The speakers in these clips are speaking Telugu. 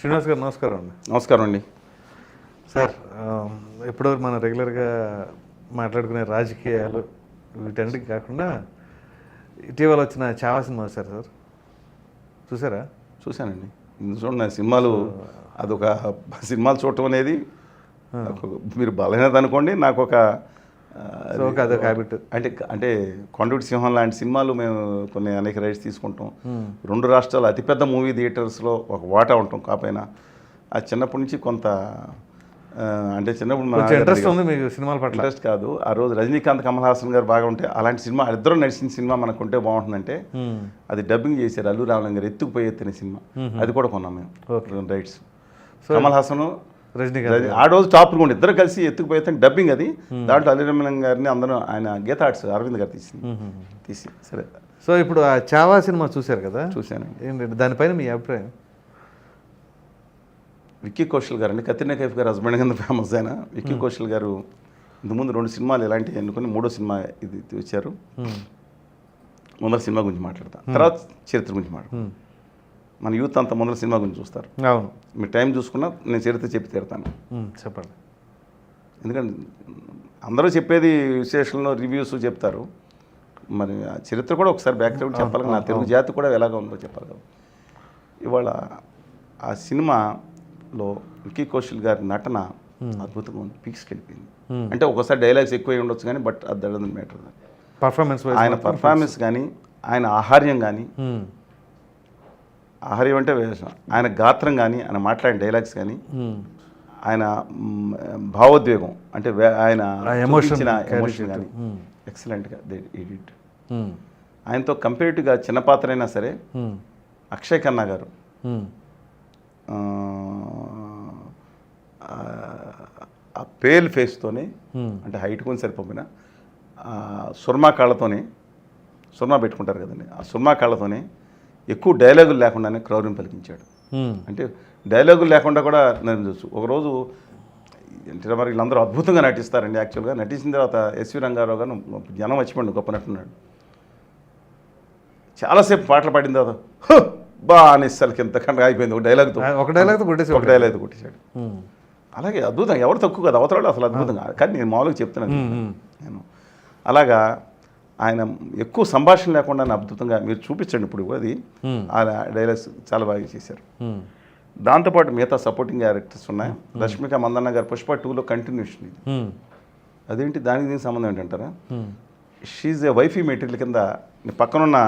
శ్రీనివాస్ గారు నమస్కారం అండి. నమస్కారం అండి. సార్ ఎప్పుడో మనం రెగ్యులర్గా మాట్లాడుకునే రాజకీయాలు వీటన్నిటికి కాకుండా ఇటీవల వచ్చిన చావా సినిమా చూసారు సార్? చూసారా చూశానండి. చూడండి నా సినిమాలు అదొక సినిమాలు చూడటం అనేది మీరు బలహీనత అనుకోండి నాకు ఒక సో అదొక హ్యాబిట్ అంటే అంటే కొండూటి సింహం లాంటి సినిమాలు మేము కొన్ని అనేక రైట్స్ తీసుకుంటాం. రెండు రాష్ట్రాలు అతిపెద్ద మూవీ థియేటర్స్లో ఒక వాటా ఉంటాం కాపైన ఆ చిన్నప్పటి నుంచి కొంత అంటే చిన్నప్పుడు ఇంట్రెస్ట్ ఉంది మీకు సినిమాల పట్ల. ఇంట్రెస్ట్ కాదు. ఆ రోజు రజనీకాంత్ కమల్ హాసన్ గారు బాగా ఉంటే అలాంటి సినిమా ఇద్దరు నడిచిన సినిమా మనకు ఉంటే బాగుంటుందంటే. అది డబ్బింగ్ చేశారు అల్లు రామలింగ గారు ఎత్తుకుపోయి ఎత్తిన సినిమా. అది కూడా కొన్నాం మేము. రైట్స్. కమల్ హాసన్ రజనీకాంత్ ఆ రోజు టాప్లు ఉండి. ఇద్దరు కలిసి ఎత్తుకుపోయి ఎత్తిన డబ్బింగ్ అది దాంట్లో అల్లు రామలింగ గారిని అందరూ ఆయన గీత ఆర్ట్స్ అరవింద్ గారు తీసింది. మ్మ్. తీసి సరే. సో ఇప్పుడు ఆ చావా సినిమా చూశారు కదా? చూశాను ఏంటంటే దానిపైన మీ అభిప్రాయం? విక్కీ కౌశల్ గారు అండి కత్రినా కైఫ్ గారు హస్బెండ్ కింద ఫేమస్ అయిన విక్కీ కౌశల్ గారు ఇంతకుముందు రెండు సినిమాలు ఇలాంటివి ఎన్నుకొని మూడో సినిమా ఇది వచ్చారు. ముందర సినిమా గురించి మాట్లాడతా. తర్వాత చరిత్ర గురించి మాట్లాడతాం. మ్మ్. మన యూత్ అంతా ముందర సినిమా గురించి చూస్తారు. అవును. మీరు టైం చూసుకున్నా నేను చరిత్ర చెప్పి తీరుతాను. చెప్పండి. ఎందుకంటే అందరూ చెప్పేది విశేషంలో రివ్యూస్ చెప్తారు. మరి ఆ చరిత్ర కూడా ఒకసారి బ్యాక్గ్రౌండ్ చెప్పాలి. నా తెలుగు జాతి కూడా ఎలాగ ఉందో చెప్పాలి కదా. ఇవాళ ఆ సినిమాలో విక్కీ కౌశల్ గారి నటన అద్భుతంగా ఉంది పీక్స్కి వెళ్ళిపోయింది. అంటే ఒక్కోసారి డైలాగ్స్ ఎక్కువ ఉండొచ్చు కానీ బట్ అది మ్యాటర్ పర్ఫార్మెన్స్ ఆయన పర్ఫార్మెన్స్ కానీ ఆయన ఆహార్యం కానీ ఆహార్యం అంటే వేషం. ఆయన గాత్రం కానీ ఆయన మాట్లాడిన డైలాగ్స్ కానీ ఆయన భావోద్వేగం అంటే ఆయన carry ఎమోషన్ కానీ. ఎక్సలెంట్గా దే ఎడిట్ ఆయనతో కంపేరిటివ్గా చిన్న పాత్ర అయినా సరే అక్షయ్ ఖన్నా గారు. ఆ, ఆ పేల్ ఫేస్తోనే అంటే హైట్ కొని సరిపోయినా సుర్మా కాళ్ళతోనే సుర్మా పెట్టుకుంటారు కదండి ఆ సుర్మా కాళ్ళతోనే ఎక్కువ డైలాగులు లేకుండానే క్రౌర్యం పలికించాడు. అంటే డైలాగులు లేకుండా కూడా నటించవచ్చు ఒకరోజు ఎన్టీ రామారావు వీళ్ళందరూ అద్భుతంగా నటిస్తారండి. యాక్చువల్గా నటించిన తర్వాత ఎస్వి రంగారావు గారు జనం వచ్చిపోండి గొప్ప నటున్నాడు చాలాసేపు పాటలు పాడిన తర్వాత "హో, బా అనేసరికి ఎంతకంటే అయిపోయింది ఒక డైలాగ్తో ఒక డైలాగ్తో కొట్టేసి ఒక డైలాగ్ కొట్టేశాడు. అలాగే అద్భుతం. ఎవరు తక్కువ కదా. అవతల అసలు అద్భుతంగా. కానీ నేను మామూలుగా చెప్తున్నాను. నేను అలాగా ఆయన ఎక్కువ సంభాషణ లేకుండా అద్భుతంగా మీరు చూపించండి ఇప్పుడు అది. ఆ డైలాగ్స్ చాలా బాగా చేశారు. దాంతోపాటు మిగతా సపోర్టింగ్ క్యారెక్టర్స్ ఉన్నాయి. రష్మిక మందన్న గారు పుష్ప టూలో కంటిన్యూషన్ ఇది. అదేంటి? దానికి దీనికి సంబంధం ఏంటంటారా షీజ్ ఏ వైఫై మెటీరియల్ కింద పక్కనున్న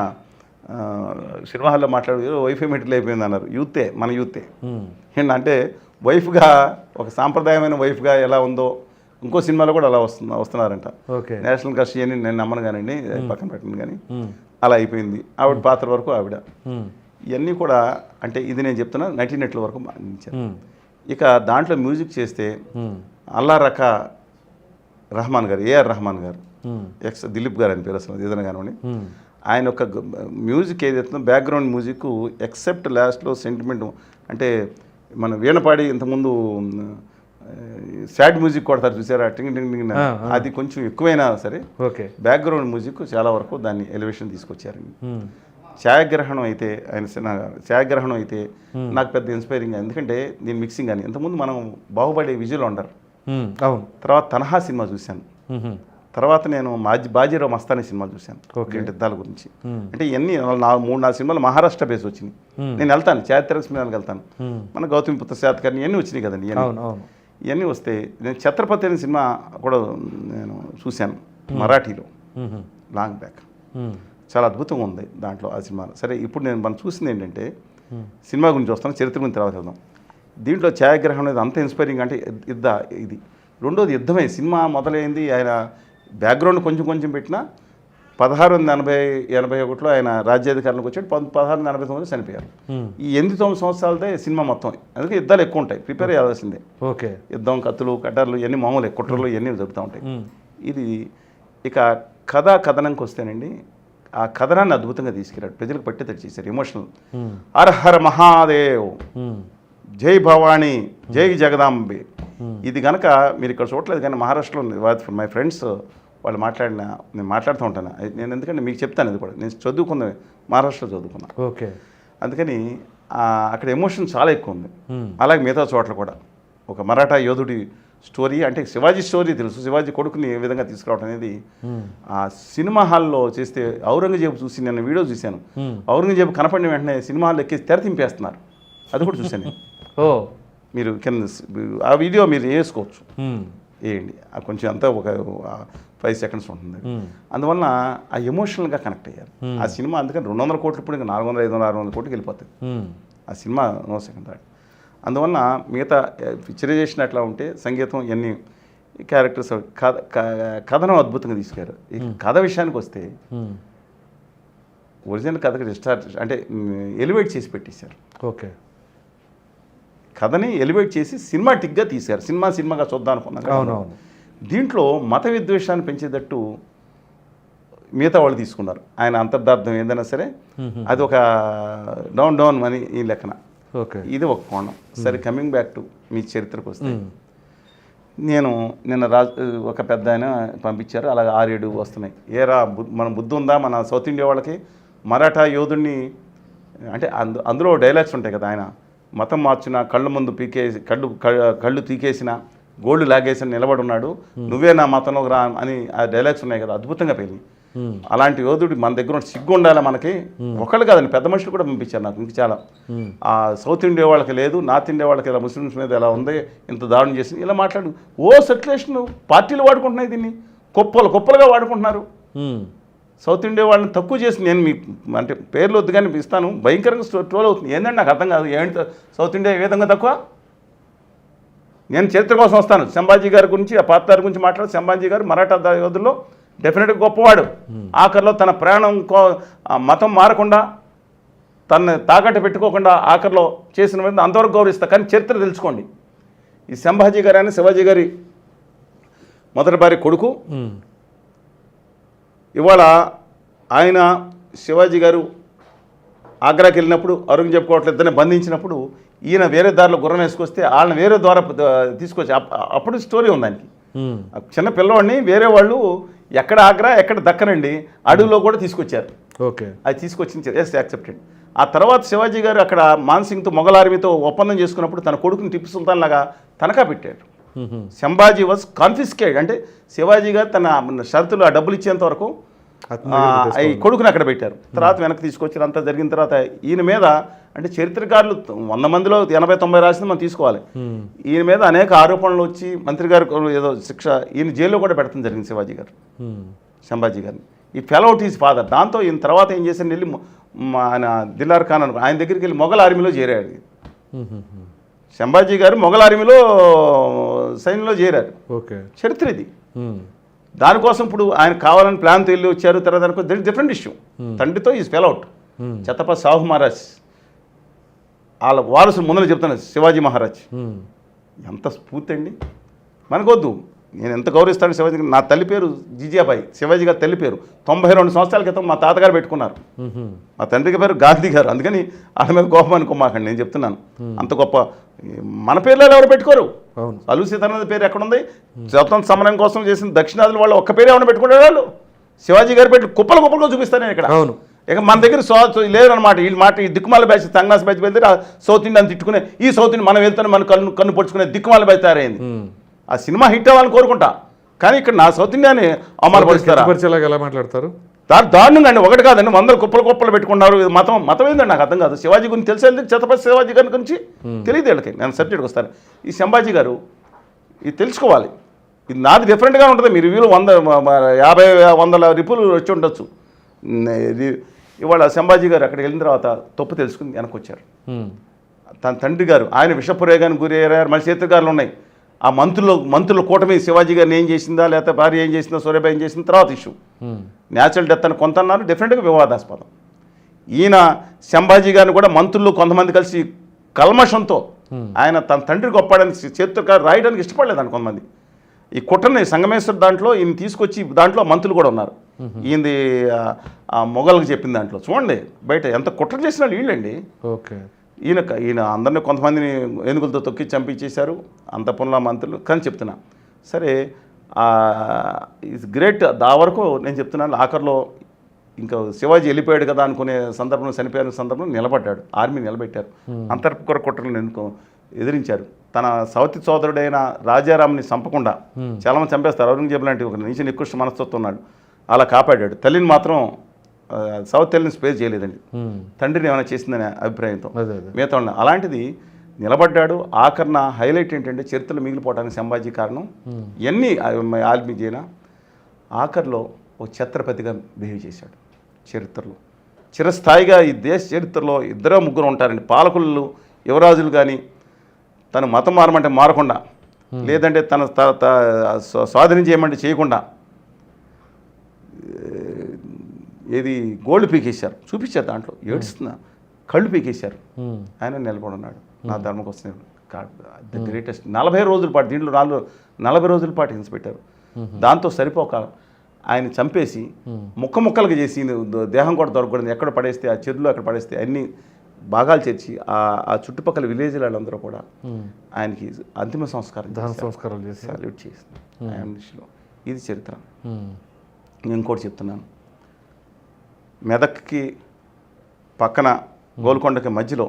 సినిమా హాల్లో మాట్లాడు వైఫై మెటీరియల్ అయిపోయింది అన్నారు. యూతే మన యూతే. ఏంటంటే వైఫ్గా ఒక సాంప్రదాయమైన వైఫ్గా ఎలా ఉందో ఇంకో సినిమాలో కూడా అలా వస్తుంది వస్తున్నారంట. ఓకే. నేషనల్ క్రష్ అని నేను నమ్మను అది పక్కన పెట్టండి కానీ అలా అయిపోయింది. ఆవిడ పాత్ర వరకు ఆవిడ. ఇవన్నీ కూడా అంటే ఇది నేను చెప్తున్నా నటినట్ల వరకు అందించాను ఇక దాంట్లో మ్యూజిక్ చేస్తే అల్లా రక రహమాన్ గారు ఏఆర్ రహమాన్ గారు ఎక్స్ దిలీప్ గారు అని పేరు అసలు ఏదైనా కానివ్వండి. ఆయన యొక్క మ్యూజిక్ ఏదైతుందో బ్యాక్గ్రౌండ్ మ్యూజిక్ ఎక్సెప్ట్ లాస్ట్లో సెంటిమెంట్ అంటే మన వీణపాడి ఇంతకుముందు సాడ్ మ్యూజిక్ కొడతారు చూసారా? టింగ్ టింగ్ టింగ్ అది కొంచెం ఎక్కువైనా సరే ఓకే. బ్యాక్గ్రౌండ్ మ్యూజిక్ చాలా వరకు దాన్ని ఎలివేషన్ తీసుకొచ్చారండి ఛాయాగ్రహణం అయితే ఆయన ఛాయాగ్రహణం అయితే నాకు పెద్ద ఇన్స్పైరింగ్ ఎందుకంటే దీని మిక్సింగ్ అని. ఇంతకుముందు మనం బాహుబలి విజువల్ వండర్ అవును. తర్వాత తనహా సినిమా చూశాను. తర్వాత నేను మాజీ బాజీరావు మస్తాని సినిమా చూశాను. యుద్ధాల గురించి. అంటే ఇవన్నీ నా మూడు నాలుగు సినిమాలు మహారాష్ట్ర బేస్ వచ్చినాయి. నేను వెళ్తాను. చారిత్రక సినిమాలకు వెళ్తాను. మన గౌతమి పుత్ర శాతకర్ణి ఇవన్నీ వచ్చినాయి కదండి ఇవన్నీ వస్తే నేను ఛత్రపతి అనే సినిమా కూడా నేను చూశాను మరాఠీలో. Long back. చాలా అద్భుతంగా ఉంది దాంట్లో ఆ సినిమా. సరే ఇప్పుడు నేను మనం చూసింది ఏంటంటే సినిమా గురించి వస్తాను చరిత్ర గురించి తర్వాత వెళ్దాం. దీంట్లో ఛాయాగ్రహణం అనేది అంత ఇన్స్పైరింగ్ అంటే యుద్ధ ఇది. రెండోది యుద్ధమే. సినిమా మొదలైంది ఆయన బ్యాక్గ్రౌండ్ కొంచెం కొంచెం పెట్టినా పదహారు వందల ఎనభై ఎనభై ఒకటిలో ఆయన రాజ్యాధికారంలోకి వచ్చాడు. పద్ పదహారు వందల ఎనభై తొమ్మిది చనిపోయారు ఈ ఎనిమిది తొమ్మిది సంవత్సరాలదే సినిమా మొత్తం. అందుకే యుద్ధాలు ఎక్కువ ఉంటాయి. ప్రిపేర్ చేయాల్సిందే. ఓకే. యుద్ధం కత్తులు కటార్లు ఇవన్నీ మామూలే. కుట్రలు ఇవన్నీ జరుగుతూ ఉంటాయి. ఇది ఇక కథా కథనంకి వస్తేనండి ఆ కథనాన్ని అద్భుతంగా తీసుకెళ్ళాడు. ప్రజలకు పట్టేటట్టు చేశారు ఎమోషనల్ హర హర మహాదేవ్. జై భవానీ. జై జగదాంబే. ఇది గనక మీరు ఇక్కడ చూడలేదు కానీ మహారాష్ట్రలో మై ఫ్రెండ్స్ వాళ్ళు మాట్లాడిన నేను మాట్లాడుతూ ఉంటాను. అది నేను ఎందుకంటే మీకు చెప్తాను ఇది కూడా. నేను చదువుకున్న మహారాష్ట్రలో చదువుకున్నా. ఓకే. అందుకని అక్కడ ఎమోషన్ చాలా ఎక్కువ ఉంది. అలాగే మిగతా చోట్ల కూడా. ఒక మరాఠా యోధుడి స్టోరీ అంటే శివాజీ స్టోరీ తెలుసు. శివాజీ కొడుకుని ఏ విధంగా తీసుకురావడం అనేది ఆ సినిమా హాల్లో చేస్తే ఔరంగజేబు చూసి నేను వీడియో చూశాను. ఔరంగజేబు కనపడిన వెంటనే సినిమా హాల్లో ఎక్కేసి తెర తింపేస్తున్నారు అది కూడా చూశాను నేను. ఓ. మీరు కింద ఆ వీడియో మీరు వేసుకోవచ్చు. వేయండి. కొంచెం అంతా ఒక ఫైవ్ సెకండ్స్ ఉంటుంది. మ్మ్. అందువలన ఆ ఎమోషనల్గా కనెక్ట్ అయ్యారు ఆ సినిమా అందుకని రెండు వందల కోట్లు ఇప్పుడు ఇంకా నాలుగు వందల ఐదు వందల ఆరు వందల కోట్లకి వెళ్ళిపోతుంది. ఆ సినిమా నో సెకండ్ థాట్. అందువలన మిగతా పిక్చరైజేషన్ ఎట్లా ఉంటే సంగీతం ఇవన్నీ క్యారెక్టర్స్ కథ కథనం అద్భుతంగా తీసుకారు ఈ కథ విషయానికి వస్తే. ఒరిజినల్ కథకి రిస్టార్ట్ అంటే ఎలివేట్ చేసి పెట్టేశారు. ఓకే. కథని ఎలివేట్ చేసి సినిమాటిక్గా తీశారు. సినిమా సినిమాగా చూద్దాం అనుకున్నాం కదా. అవునవును. దీంట్లో మత విద్వేషాన్ని పెంచేటట్టు మిగతా వాళ్ళు తీసుకున్నారు. ఆయన అంతర్దార్థం ఏదైనా సరే అది ఒక డౌన్ డౌన్ అని ఈ లెక్కన. ఓకే. ఇది ఒక కోణం. సరే కమింగ్ బ్యాక్ టు మీ చరిత్రకు వస్తే. నేను నిన్న రాజ్ ఒక పెద్ద ఆయన పంపించారు అలాగే ఆరేడు వస్తున్నాయి. ఏరా మన బుద్ధి ఉందా? మన సౌత్ ఇండియా వాళ్ళకి మరాఠా యోధుడిని అంటే అందు అందులో డైలాగ్స్ ఉంటాయి కదా ఆయన. మతం మార్చిన కళ్ళు ముందు పీకేసి కళ్ళు కళ్ళు తీకేసిన గోల్డ్ లాగేసి నిలబడి ఉన్నాడు నువ్వే నా మతంలోకి రా అని ఆ డైలాగ్స్ ఉన్నాయి కదా అద్భుతంగా మ్మ్. అలాంటి యోధుడు మన దగ్గర సిగ్గు ఉండాలి మనకి. ఒకళ్ళు కాదండి పెద్ద మనుషులు కూడా పంపించారు నాకు ఇంక చాలా. ఆ సౌత్ ఇండియా వాళ్ళకి లేదు నార్త్ ఇండియా వాళ్ళకి ఇలా ముస్లిమ్స్ మీద ఎలా ఉంది ఇంత దారుణం చేసింది ఇలా మాట్లాడు. ఓ సర్క్యులేషన్ పార్టీలు వాడుకుంటున్నాయి దీన్ని. కుప్పలు కుప్పలుగా వాడుకుంటున్నారు. సౌత్ ఇండియా వాళ్ళని తక్కువ చేసి నేను మీ అంటే పేర్లు వద్దు కానీ ఇస్తాను భయంకరంగా ట్రోల్ అవుతుంది. ఏంటంటే నాకు అర్థం కాదు ఏంటి సౌత్ ఇండియా ఏ విధంగా తక్కువ? నేను చరిత్ర కోసం వస్తాను. సంభాజీ గారి గురించి ఆ పాత్ర గురించి మాట్లాడు. సంభాజీ గారు మరాఠా యోధుల్లో డెఫినెట్గా గొప్పవాడు. ఆఖరిలో తన ప్రాణం మతం మారకుండా తనని తాకట్టు పెట్టుకోకుండా ఆఖరిలో చేసిన అంతవరకు గౌరవిస్తా. కానీ చరిత్ర తెలుసుకోండి. ఈ సంభాజీ గారు అని శివాజీ గారి మొదటి భార్య కొడుకు. ఇవాళ ఆయన శివాజీ గారు ఆగ్రాకి వెళ్ళినప్పుడు కోటలు ఇద్దరిని బంధించినప్పుడు ఈయన వేరే దారిలో గుర్రం వేసుకొస్తే వాళ్ళని వేరే ద్వారా తీసుకొచ్చి అప్- అప్పుడు స్టోరీ ఉంది దానికి. చిన్న పిల్లవాడిని వేరే వాళ్ళు ఎక్కడ ఆగ్రా ఎక్కడ దక్కనండి అడవిలో కూడా తీసుకొచ్చారు. ఓకే. అది తీసుకొచ్చి ఎస్ యాక్సెప్టెడ్ ఆ తర్వాత శివాజీ గారు అక్కడ మాన్సింగ్తో మొఘల్ ఆర్మీతో ఒప్పందం చేసుకున్నప్పుడు తన కొడుకుని టిప్పు సుల్తాన్ లాగా తనఖా పెట్టాడు. సంభాజీ వాజ్ కాన్ఫిస్కేట్ అంటే శివాజీ గారు తన షరతులు ఆ డబ్బులు ఇచ్చేంత వరకు ఈ కొడుకుని అక్కడ పెట్టారు. తర్వాత వెనక్కి తీసుకొచ్చారు అంతా జరిగిన తర్వాత ఈయన మీద అంటే చరిత్రకారులు వంద మందిలో ఎనభై తొంభై రాసింది మనం తీసుకోవాలి. ఈయన మీద అనేక ఆరోపణలు వచ్చి మంత్రి గారు ఏదో శిక్ష ఈయన జైల్లో కూడా పెడతాం జరిగింది శివాజీ గారు. సంభాజీ గారిని. ఈ ఫెలౌట్ ఈజ్ ఫాదర్ దాంతో ఈయన తర్వాత ఏం చేశాను వెళ్ళి ఆయన దిల్లార్ ఖాన్ అనుకో ఆయన దగ్గరికి వెళ్ళి మొఘల్ ఆర్మీలో చేరాడు. సంభాజీ గారు మొఘల్ ఆర్మీలో సైన్యంలో చేరారు. ఓకే. చరిత్ర ఇది. దానికోసం ఇప్పుడు ఆయన కావాలని ప్లాన్తో వెళ్ళి వచ్చారు తర్వాత దానికో దట్ డిఫరెంట్ ఇష్యూ. తండ్రితో ఈజ్ మ్మ్. ఛత్రపతి సాహు మహారాజ్. వాళ్ళ వారసులు ముందర చెప్తాను శివాజీ మహారాజ్. మ్మ్. ఎంత స్ఫూర్తి అండి. మనకొద్దు నేను ఎంత గౌరవిస్తాను శివాజీ. నా తల్లి పేరు జిజియాబాయి శివాజీ గారి తల్లి పేరు. తొంభై రెండు సంవత్సరాల క్రితం మా తాతగారు పెట్టుకున్నారు. మ్మ్. మా తండ్రికి పేరు గాంధీ గారు అందుకని వాళ్ళ మీద కోపం అనుకోమాకండి నేను చెప్తున్నాను. అంత గొప్ప మన పేర్లో ఎవరు పెట్టుకోరు. అవును. అలు సీతారామన్ పేరు ఎక్కడుంది? స్వతంత్ర సమరం కోసం చేసిన దక్షిణాదులు వాళ్ళు ఒక్క పేరు ఏమైనా పెట్టుకునే వాళ్ళు? శివాజీ గారి పెట్టి కుప్పలు కుప్పలుగా చూపిస్తాను నేను ఇక్కడ. అవును. ఇక మన దగ్గర సో లేదనమాట వీళ్ళ మాట ఈ దిక్కుమాల బ్యాచ్ తంగనాస్ బ్యాచ్ వెళ్తే సౌత్ ఇండియన్ తిట్టుకునే ఈ సౌత్ ఇండియన్ మనం వెళ్తాను మన కన్ను కన్ను పొడుచుకునే దిక్కుమాల బ్యాచ్ తయారైంది. ఆ సినిమా హిట్ అవ్వాలని కోరుకుంటా. కానీ ఇక్కడ నా సౌత్ ఇండియాని అవమానపరుస్తారా? కించపరిచేలాగా ఎలా మాట్లాడతారు? దాని దారుణంగా అండి. ఒకటి కాదండి వందలు కుప్పలు కుప్పలు పెట్టుకున్నారు. ఇది మతం మతం ఏందండి? నాకు అర్థం కాదు. శివాజీ గురించి తెలిసే ఛత్రపతి శివాజీ గారి గురించి తెలియదు వీళ్ళకి. నేను సబ్జెక్ట్కి వస్తాను. ఈ సంభాజీ గారు ఇది తెలుసుకోవాలి. ఇది నాది డిఫరెంట్గా ఉంటుంది. మీ రివ్యూలు వంద యాభై వందల రిపులు వచ్చి ఉండొచ్చు. ఇవాళ సంభాజీ గారు అక్కడికి వెళ్ళిన తర్వాత తప్పు తెలుసుకుని వెనక్కి వచ్చారు. తన తండ్రి గారు ఆయన విషపురేగానికి గురి అయ్యారు మళ్ళీ చేతిగారులు ఉన్నాయి. ఆ మంత్రులు మంత్రుల కూటమి శివాజీ గారిని ఏం చేసిందా లేకపోతే భార్య ఏం చేసిందా సూర్యబాయి ఏం చేసిందా తర్వాత ఇష్యూ. న్యాచురల్ డెత్ అని కొంత అన్నారు డెఫినెట్గా వివాదాస్పదం. ఈయన సంభాజీ గారిని కూడా మంత్రులు కొంతమంది కలిసి కల్మషంతో ఆయన తన తండ్రి గొప్పడని చేతితో రాయడానికి ఇష్టపడలేదండి కొంతమంది. ఈ కుట్రని సంగమేశ్వర్ దాంట్లో ఈయన తీసుకొచ్చి దాంట్లో మంత్రులు కూడా ఉన్నారు. ఈయనది మొగల్కి చెప్పిన దాంట్లో. చూడండి బయట ఎంత కుట్ర చేసిన వాళ్ళు వీళ్ళండి. ఓకే. ఈయన ఈయన అందరినీ కొంతమందిని ఏనుగులతో తొక్కి చంపించేశారు అంత పనుల మంత్రులు. కానీ చెప్తున్నా సరే ఇట్స్ గ్రేట్ ఆ వరకు నేను చెప్తున్నాను ఆఖరిలో ఇంకా శివాజీ వెళ్ళిపోయాడు కదా అనుకునే సందర్భంలో చనిపోయిన సందర్భంలో నిలబడ్డాడు ఆర్మీ నిలబెట్టారు. అంతర్పుర కుట్రలను ఎందుకు ఎదిరించారు? తన సవతి సోదరుడైన రాజారాంని చంపకుండా చాలా మంది చంపేస్తారు. ఔరంగజేబు లాంటి ఒక నీచ నికృష్ట మనస్తత్వం ఉన్నాడు. అలా కాపాడాడు. తల్లిని మాత్రం ఆ, సవతి తల్లిని స్పేస్ చేయలేదండి. తండ్రిని ఏమైనా చేసిందనే అభిప్రాయంతో. మిగతా వాళ్ళని. అలాంటిది నిలబడ్డాడు. ఆఖరణ హైలైట్ ఏంటంటే చరిత్రలో మిగిలిపోవడానికి సంభాజీ కారణం. ఇవన్నీ ఆల్మీజీనా ఆఖరిలో ఒక ఛత్రపతిగా బిహేవ్ చేశాడు చరిత్రలో. చిరస్థాయిగా ఈ దేశ చరిత్రలో ఇద్దరు ముగ్గురు ఉంటారండి. పాలకులు యువరాజులు కానీ తను మతం మారమంటే మారకుండా లేదంటే తన స్వాధీనం చేయమంటే చేయకుండా ఏది గోల్డ్ పీకేశారు. చూపించారు దాంట్లో. ఏడుస్తున్నా. కళ్ళు పీకేశారు. ఆయన నిలబడి ఉన్నాడు. నా ధర్మం కోసం ద గ్రేటెస్ట్ నలభై రోజుల పాటు దీంట్లో నాలుగు నలభై రోజుల పాటు హింస పెట్టారు. దాంతో సరిపోక ఆయన చంపేసి ముక్క ముక్కలుగా చేసి దేహం కూడా దొరకకూడదు. ఎక్కడ పడేస్తే ఆ చెరువులో అక్కడ పడేస్తే అన్ని భాగాలు చేర్చి ఆ ఆ చుట్టుపక్కల విలేజ్ వాళ్ళందరూ కూడా. ఆయనకి అంతిమ సంస్కారం దహన. సంస్కారాలు చేసి సాల్యూట్ చేసి ఆయన ఇది చరిత్ర. నేను ఇంకోటి చెప్తున్నాను. మెదక్కి పక్కన గోల్కొండకి మధ్యలో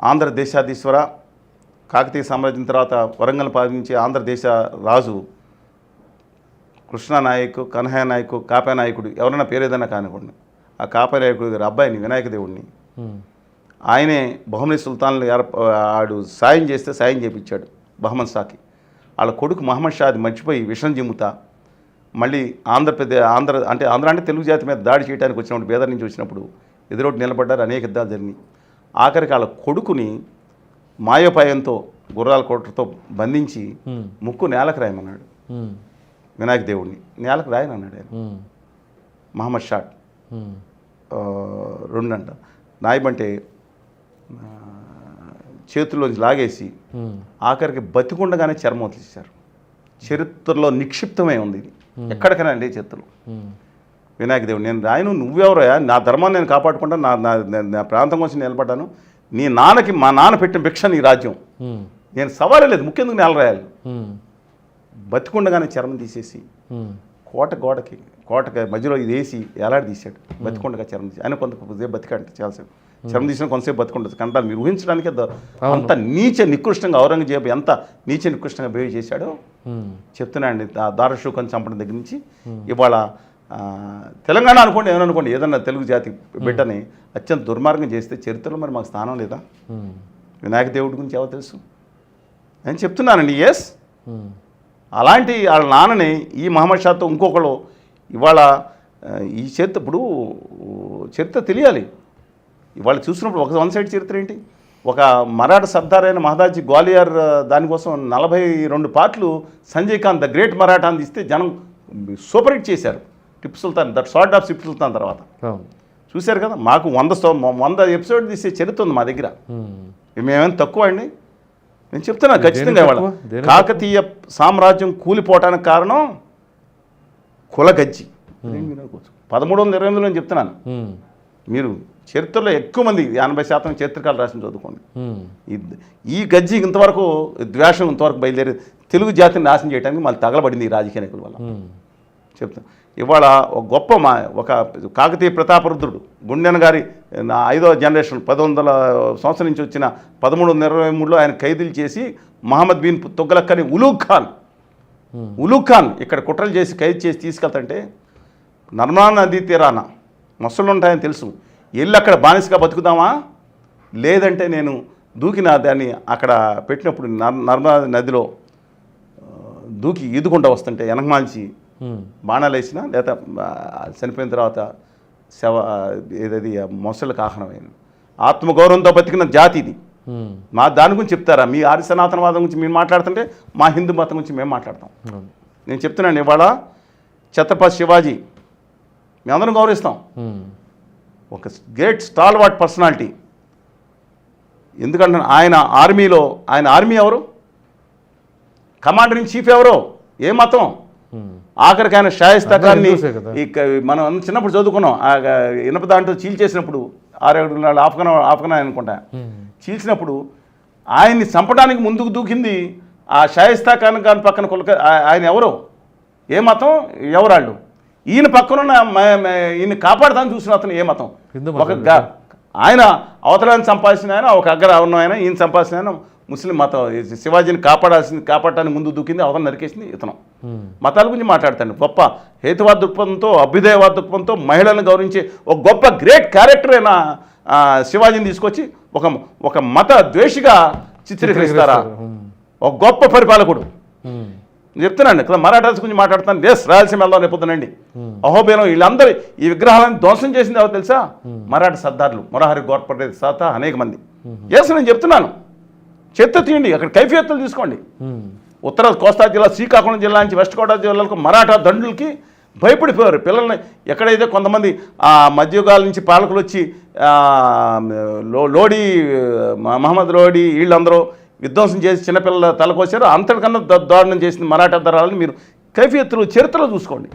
ఆంధ్రదేశాధీశ్వర కాకతీయ సామ్రాజ్యం తర్వాత వరంగల్ పాలించే ఆంధ్రదేశ రాజు కృష్ణానాయకు కన్హయ్య నాయకు కాపా నాయకుడు ఎవరైనా పేరు ఏదైనా కానివ్వండి. ఆ కాపా నాయకుడు గారి అబ్బాయిని వినాయక దేవుడిని. ఆయనే బహుమని సుల్తాన్లు ఏర్ప ఆడు సాయం చేస్తే సాయం చేయించాడు బహమన్ షాకి. వాళ్ళ కొడుకు మహమ్మద్ షా అది మర్చిపోయి విషం జిమ్ముతా మళ్ళీ ఆంధ్రప్రదేశ్ ఆంధ్ర అంటే ఆంధ్ర అంటే తెలుగు జాతి మీద దాడి చేయడానికి వచ్చినప్పుడు బేదర్ నుంచి వచ్చినప్పుడు ఎదురోటి నిలబడ్డారు అనేక యుద్ధాలు జరిగినాయి ఆఖరికి వాళ్ళ కొడుకుని మాయోపాయంతో గుర్రాల కోటతో బంధించి. ముక్కు నేలకు రాయమన్నాడు. వినాయక దేవుడిని. నేలకు రాయనన్నాడు ఆయన. మహమ్మద్ షాట్ రెండంట. నాయమంటే ఆ, చేతుల్లోంచి లాగేసి. ఆఖరికి బతికుండగానే చర్మం తీశారు చరిత్రలో నిక్షిప్తమై ఉంది ఇది. ఎక్కడికైనా అండి ఉమ్. వినాయక దేవుడు నేను రాయను నువ్వెవరయ్యా? నా ధర్మాన్ని నేను కాపాడుకుంటా నా నా నా- ప్రాంతం కోసం నిలబడ్డాను. నీ నాన్నకి మా నాన్న పెట్టిన భిక్ష నీ రాజ్యం. నేను సవాలే లేదు ముఖ్యంగా నేల రాయాలి. బతికుండగానే చర్మం తీసేసి. కోట గోడకి కోటకి మధ్యలో ఇది వేసి ఎలాడి తీశాడు. బతికుండగా చర్మం తీసి ఆయన కొంతసేపు బతికంట చాలాసేపు. చర్మం తీసిన కొంతసేపు బతికుండదు కంటారు మీరు ఊహించడానికే అంత నీచ నికృష్టంగా ఔరంగజేబు ఎంత నీచ నికృష్టంగా బిహేవ్ చేశాడో ఉమ్. చెప్తున్నానండి దా- దారుషుకని చంపడం దగ్గర నుంచి ఇవాళ తెలంగాణ అనుకోండి ఏమైనా అనుకోండి ఏదన్నా తెలుగు జాతి బిడ్డని అత్యంత దుర్మార్గం చేస్తే చరిత్రలో మరి మాకు స్థానం లేదా. వినాయక దేవుడి గురించి ఎవరు తెలుసు? నేను చెప్తున్నానండి ఎస్. అలాంటి వాళ్ళ నాన్నని ఈ మహమ్మద్ షాతో ఇంకొకళ్ళు ఇవాళ ఈ చరిత్ర ఇప్పుడు చరిత్ర తెలియాలి. ఇవాళ చూసినప్పుడు ఒక వన్ సైడ్ చరిత్ర ఏంటి? ఒక మరాఠా సర్దార్ అయిన మహదాజీ గ్వాలియర్ దానికోసం నలభై రెండు పాటలు సంజయ్ ఖాన్ ద గ్రేట్ మరాఠా అని ఇస్తే జనం సూపర్ హిట్ చేశారు. Tipu Sultan that short of Tipu Sultan తర్వాత. చూశారు కదా? మాకు వంద వంద ఎపిసోడ్ తీసే చరిత్ర ఉంది మా దగ్గర. మేమేమైనా తక్కువ అండి? నేను చెప్తున్నా ఖచ్చితంగా ఇవాళ. కాకతీయ సామ్రాజ్యం కూలిపోవటానికి కారణం కుల గజ్జి. పదమూడు వందల ఇరవై ఎనిమిదిలో నేను చెప్తున్నాను. మీరు చరిత్రలో ఎక్కువ మంది ఎనభై శాతం చరిత్రకాలు రాసిన చదువుకోండి. ఈ గజ్జి ఇంతవరకు ద్వేషం ఇంతవరకు బయలుదేరి తెలుగు జాతిని నాశనం చేయడానికి మళ్ళీ తగలబడింది ఈ రాజకీయ నాయకుల వల్ల. చెప్తాను ఇవాళ ఒక గొప్ప మా ఒక కాకతీయ ప్రతాపరుద్రుడు గుండెన గారి నా ఐదో జనరేషన్ పది వందల సంవత్సరం నుంచి వచ్చిన పదమూడు వందల ఇరవై మూడులో ఆయన ఖైదీలు చేసి మహమ్మద్ బిన్ తుగ్గలక్ అని ఉలూగ్ ఖాన్. ఉలూగ్ ఖాన్ ఇక్కడ కుట్రలు చేసి ఖైదు చేసి తీసుకెళ్తుంటే నర్మదా నదీ తీరాన మసళ్ళు ఉంటాయని తెలుసు వెళ్ళి అక్కడ బానిసగా బతుకుదామా? లేదంటే నేను దూకిన దాన్ని అక్కడ పెట్టినప్పుడు నర్ నర్మదా నదిలో దూకి ఈదుకుంటూ వస్తుంటే వెనకమాల్చి. బాణాలు వేసిన లేదా చనిపోయిన తర్వాత శవ ఏదది మొసళ్ళకు ఆహ్వానమైన ఆత్మగౌరవంతో బతికిన జాతి ఇది. మా దాని గురించి చెప్తారా? మీ ఆర్య సనాతనవాదం గురించి మీరు మాట్లాడుతుంటే మా హిందూ మతం గురించి మేము మాట్లాడతాం. నేను చెప్తున్నాను ఇవాళ ఛత్రపతి శివాజీ మేమందరం గౌరవిస్తాం. ఒక గ్రేట్ స్టాల్ వాట్ పర్సనాలిటీ. ఎందుకంటే ఆయన ఆర్మీలో ఆయన ఆర్మీ ఎవరు? కమాండర్ ఇన్ చీఫ్ ఎవరు? ఏ మతం. ఆఖరికి ఆయన షాయిస్తా అందరూ ఖాన్ని హిందూసే కదా. ఈ క- మనం చిన్నప్పుడు చదువుకున్నాం. ఇనప దాంట్లో చీల్చేసినప్పుడు ఆరేడు నాళ్ళు ఆఫ్ఘన్ ఆఫ్ఘన్ అనుకుంటా. చీల్చినప్పుడు ఆయన్ని చంపడానికి ముందుకు దూకింది ఆ షాయిస్తా ఖాన్ ఖాన్ పక్కన కొలక ఆయన ఎవరు? ఏ మతం? ఎవరాళ్ళు? ఈయన పక్కనున్న ఈయన కాపాడదాన్ని చూసిన అతను ఏ మతం? ఒక ఆయన అవతలాన్ని సంపాదించిన ఆయన ఒక అగ్గర ఉన్న ఆయన ఈయన సంపాదించిన ఆయన ముస్లిం మతం. శివాజీని కాపాడాల్సింది కాపాడటానికి ముందు దూకింది అవతల నరికేసింది ఇతను. మతాల గురించి మాట్లాడతాను. గొప్ప హేతువాద దృక్పథంతో అభ్యుదయవాద దృక్పథంతో మహిళలను గౌరవించే ఒక గొప్ప గ్రేట్ క్యారెక్టర్ అయిన శివాజీని తీసుకొచ్చి ఒక ఒక మత ద్వేషిగా చిత్రీకరిస్తారా? ఒక గొప్ప పరిపాలకుడు. చెప్తున్నాను. కదా మరాఠాస్ గురించి మాట్లాడుతాను దేశ రాయలసీమ వెళ్దాం రేపొద్దునండి. అహోబేలం వీళ్ళందరూ ఈ విగ్రహాలను ధ్వంసం చేసింది ఎవరు తెలుసా? మరాఠా సర్దార్లు మొరహరి గోర్పడే సాత అనేక మంది. ఎస్ నేను చెప్తున్నాను. చెత్త తీయండి. అక్కడ కైఫియత్తులు తీసుకోండి. ఉత్తర కోస్తా జిల్లా శ్రీకాకుళం జిల్లా నుంచి వెస్ట్ గోదావరి జిల్లాలకు మరాఠా దండులకి భయపడిపోయారు. పిల్లల్ని ఎక్కడైతే కొంతమంది ఆ మధ్యయుగాల నుంచి పాలకులు వచ్చి ఆ, లో లోడీ మహమ్మద్ లోడీ వీళ్ళందరూ విధ్వంసం చేసి చిన్నపిల్లల తలకోసారు అంతటికన్నా దారుణం చేసిన మరాఠా దళాలను మీరు కైఫియత్తులు చరిత్రలో చూసుకోండి.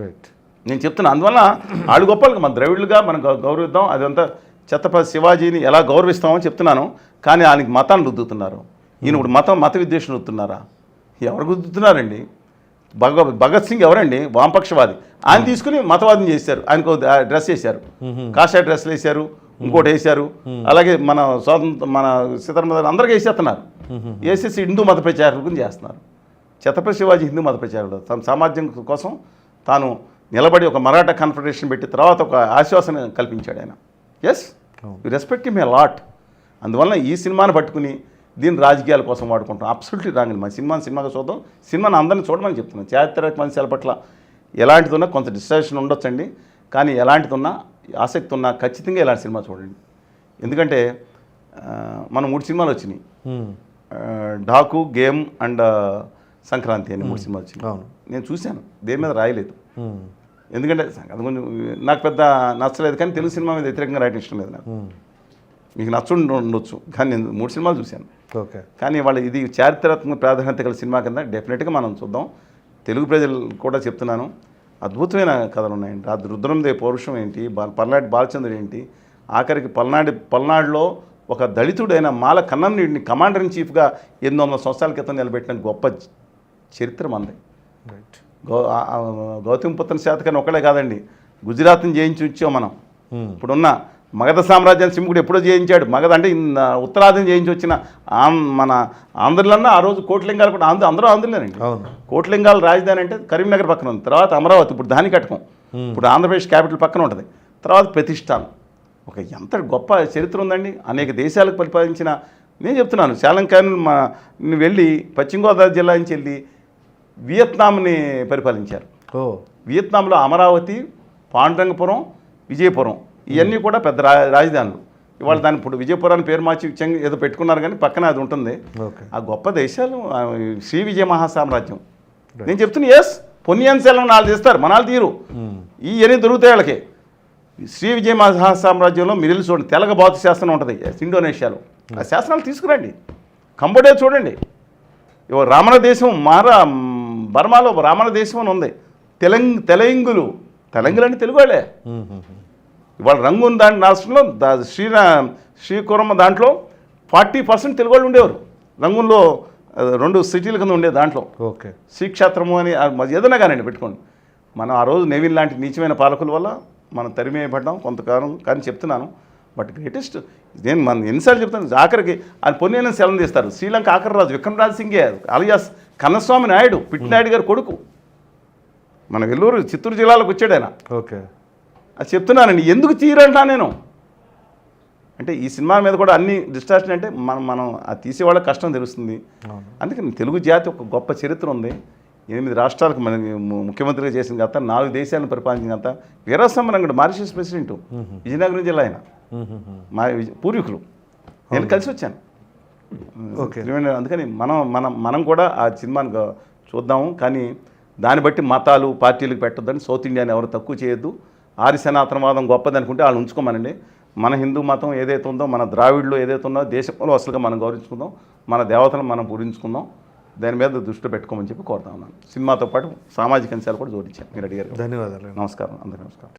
రైట్ నేను చెప్తున్నా అందువల్ల వాళ్ళు గొప్పలు మన ద్రవిడులుగా మనం గౌరవిద్దాం అదంతా చెత్తపల్లి శివాజీని ఎలా గౌరవిస్తామో చెప్తున్నాను. కానీ ఆయనకి మతాన్ని రుద్దుతున్నారు. ఈయన ఇప్పుడు మతం మత విద్వేషం రుద్దుతున్నారా? ఎవరు రుద్దుతున్నారండి భగ భగత్ సింగ్ ఎవరండి? వామపక్షవాది. ఆయన తీసుకుని మతవాదం చేశారు. ఆయనకు డ్రెస్ వేశారు కాషాయ డ్రెస్లు వేశారు. ఇంకోటి వేశారు. అలాగే మన స్వాతంత్ర మన సీతారామ అందరికీ వేసేస్తున్నారు. వేసేసి హిందూ మత ప్రచారకులు చేస్తున్నారు. ఛత్రపతి శివాజీ హిందూ మత ప్రచారుడు తన సామర్థ్యం కోసం తాను నిలబడి ఒక మరాఠా కాన్ఫెడరేషన్ పెట్టి తర్వాత ఒక ఆశ్వాసన కల్పించాడు ఆయన. Yes you respect me lot అందువల్ల ఈ సినిమాని పట్టుకుని దీన్ని రాజకీయాల కోసం వాడుకుంటాం అబ్సల్యూట్లీ రాంగ్ మన సినిమాని సినిమాగా చూద్దాం. సినిమాని అందరిని చూడమని చెప్తున్నాను. చారిత్రక మనుషుల పట్ల ఎలాంటిది ఉన్నా కొంత డిస్ట్రాక్షన్ ఉండొచ్చండి. కానీ ఎలాంటిది ఉన్నా ఆసక్తి ఉన్నా ఖచ్చితంగా ఇలాంటి సినిమా చూడండి. ఎందుకంటే మనం మూడు సినిమాలు వచ్చినాయి. ఢాకు గేమ్ అండ్ సంక్రాంతి అని మూడు సినిమాలు వచ్చినాయి. నేను చూశాను. దేని మీద రాయలేదు. ఎందుకంటే అది కొంచెం నాకు పెద్ద నచ్చలేదు కానీ తెలుగు సినిమా మీద వ్యతిరేకంగా రాయడం ఇష్టం లేదు నాకు. మీకు నచ్చుండి ఉండొచ్చు కానీ నేను మూడు సినిమాలు చూశాను. ఓకే. కానీ వాళ్ళ ఇది చారిత్రాత్మక ప్రాధాన్యత గల సినిమా కింద డెఫినెట్గా మనం చూద్దాం. తెలుగు ప్రజలు కూడా చెప్తున్నాను. అద్భుతమైన కథలు ఉన్నాయండి. అది రుద్రందేవి పౌరుషం ఏంటి? బా- పల్నాటి బాలచంద్రుడు ఏంటి? ఆఖరికి పల్నాడు పల్నాడులో ఒక దళితుడైన మాల కన్నమ్ని కమాండర్ ఇన్ చీఫ్గా ఎనిమిది వందల సంవత్సరాల క్రితం నిలబెట్టిన గొప్ప చరిత్ర మంది రైట్ గౌ ఆ- ఆ గౌతమ పుత్ర శాతకని ఒకడే కాదండి. గుజరాత్ని జయించి వచ్చాం మనం ఇప్పుడున్న మగధ సామ్రాజ్యాన్ని సింహుడు ఎప్పుడో జయించాడు. మగధ అంటే ఉత్తరాదిని జయించి వచ్చిన ఆం మన ఆంధ్రులన్నా ఆ రోజు కోట్లింగాలు కూడా ఆంధ్ర అందరూ ఆంధ్రులేనండి. కోట్లింగాల రాజధాని అంటే కరీంనగర్ పక్కన ఉంది. తర్వాత అమరావతి ఇప్పుడు దాని కట్టకం ఇప్పుడు ఆంధ్రప్రదేశ్ క్యాపిటల్ పక్కన ఉంటుంది. తర్వాత ప్రతిష్టాన్. ఒక ఎంత గొప్ప చరిత్ర ఉందండి. అనేక దేశాలకు పరిపాలించిన నేను చెప్తున్నాను శ్రీలంకన్ మా వెళ్ళి పశ్చిమ గోదావరి జిల్లా నుంచి వెళ్ళి వియత్నాంని పరిపాలించారు. వియత్నాంలో అమరావతి పాండురంగపురం విజయపురం. ఇవన్నీ కూడా పెద్ద రాజధానులు. ఇవాళ దాని ఇప్పుడు విజయపురాన్ని పేరు మార్చి చెంగ్ ఏదో పెట్టుకున్నారు కానీ పక్కన అది ఉంటుంది. ఆ గొప్ప దేశాలు శ్రీ విజయ మహాసామ్రాజ్యం. నేను చెప్తున్నా ఎస్ పొన్నియన్ సెలవు నాలుగు తీస్తారు మనాలు తీరు. ఈ ఎన్ని దొరుకుతాయి వాళ్ళకి. శ్రీ విజయ మహాసామ్రాజ్యంలో మీరు చూడండి తెలగ బౌద్ధ శాస్త్రం ఉంటుంది ఇండోనేషియాలో. ఆ శాస్త్రాలు తీసుకురండి. కంబోడియా చూడండి. రామణ దేశం మారా బర్మాలో రామణ దేశం అని ఉంది. తెలంగ్ తెలంగులు తెలంగులు అంటే తెలుగు వాళ్ళే. ఇవాళ రంగున్ దాని రాష్ట్రంలో దా శ్రీరా శ్రీకురమ్మ దాంట్లో ఫార్టీ పర్సెంట్ తెలుగు వాళ్ళు ఉండేవారు. రంగున్లో ఆ, రెండు సిటీల కింద ఉండే దాంట్లో. ఓకే. శ్రీక్షేత్రము అని ఏదైనా కానివ్వండి పెట్టుకోండి. మనం ఆ రోజు నెవిన్ లాంటి నీచమైన పాలకుల వల్ల మనం తరిమేయబడ్డాం కొంతకాలం కానీ చెప్తున్నాను. బట్ గ్రేటెస్ట్ నేను మన ఎన్నిసార్లు చెప్తాను ఆఖరికి ఆయన పొన్నేని సెలవు తీస్తారు. శ్రీలంక ఆఖరి రాజు విక్రమరాజ్ సింగే అలియాస్ కన్నస్వామి నాయుడు పిట్టినాయుడు గారి కొడుకు. మన వెల్లూరు చిత్తూరు జిల్లాలోకి వచ్చాడు ఆయన. ఓకే. అది చెప్తున్నానండి. ఎందుకు తీరంటా నేను? అంటే ఈ సినిమా మీద కూడా అన్ని డిస్ట్రాక్షన్ అంటే మనం మనం అది తీసేవాళ్ళకి కష్టం తెలుస్తుంది. అందుకని తెలుగు జాతి ఒక గొప్ప చరిత్ర ఉంది. ఎనిమిది రాష్ట్రాలకు మన ముఖ్యమంత్రిగా చేసిన గత నాలుగు దేశాలను పరిపాలించిన గత వీరస్వామరంగడు మారిషస్ ప్రెసిడెంట్ విజయనగరం జిల్లా ఆయన. మా పూర్వీకులు. నేను కలిసి వచ్చాను. ఓకే. అందుకని మనం మనం మనం కూడా ఆ సినిమాని చూద్దాము. కానీ దాన్ని బట్టి మతాలు పార్టీలకు పెట్టొద్దని సౌత్ ఇండియాని ఎవరు తక్కువ చేయొద్దు. ఆర్య సనాతనవాదం గొప్పది అనుకుంటే వాళ్ళు ఉంచుకోమనండి. మన హిందూ మతం ఏదైతే ఉందో మన ద్రావిడ్లో ఏదైతే ఉందో దేశంలో అసలుగా మనం గౌరవించుకుందాం మన దేవతలను మనం పూజించుకుందాం దాని మీద దృష్టి పెట్టుకోమని చెప్పి కోరుతా ఉన్నాను. సినిమాతో పాటు సామాజిక అంశాలు కూడా జోడించాను మీరు అడిగారు ధన్యవాదాలు. నమస్కారం. అందరికీ నమస్కారం.